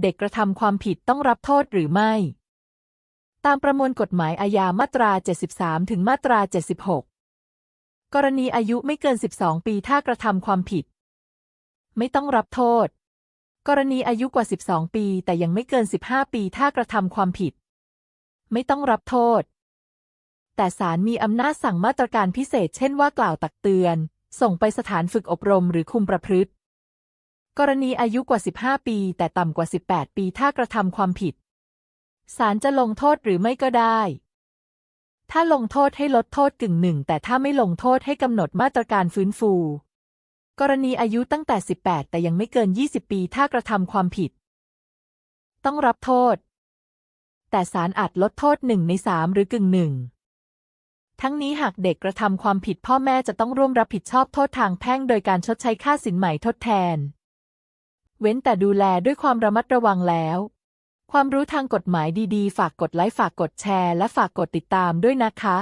เด็กกระทำความผิดต้องรับโทษหรือไม่ ตามประมวลกฎหมายอาญามาตรา 73 ถึงมาตรา 76 กรณีอายุไม่เกิน 12 ปีถ้ากระทำความผิด ไม่ต้องรับโทษ กรณีอายุกว่า 12 ปีแต่ยังไม่เกิน 15 ปีถ้ากระทำความผิด ไม่ต้องรับโทษ แต่ศาลมีอำนาจสั่งมาตรการพิเศษ เช่นว่ากล่าวตักเตือน ส่งไปสถานฝึกอบรมหรือคุมประพฤติ กรณีอายุกว่า 15 ปี แต่ต่ำกว่า 18 ปีถ้ากระทำความผิด ศาลจะลงโทษหรือไม่ก็ได้ ถ้าลงโทษให้ลดโทษกึ่งหนึ่ง แต่ถ้าไม่ลงโทษให้กำหนดมาตรการฟื้นฟู กรณีอายุตั้งแต่ 18 แต่ยังไม่เกิน 20 ปีถ้ากระทำความผิด ต้องรับโทษ แต่ศาลอาจลดโทษหนึ่งในสามหรือกึ่งหนึ่งทั้งนี้หากเด็กกระทำความผิดพ่อแม่จะต้องร่วมรับผิดชอบโทษทางแพ่งโดยการชดใช้ค่าสินใหม่ทดแทน เว้นแต่ดูแลด้วยความระมัดระวังแล้ว ความรู้ทางกฎหมายดีๆ ฝากกดไลค์ ฝากกดแชร์ และฝากกดติดตามด้วยนะคะ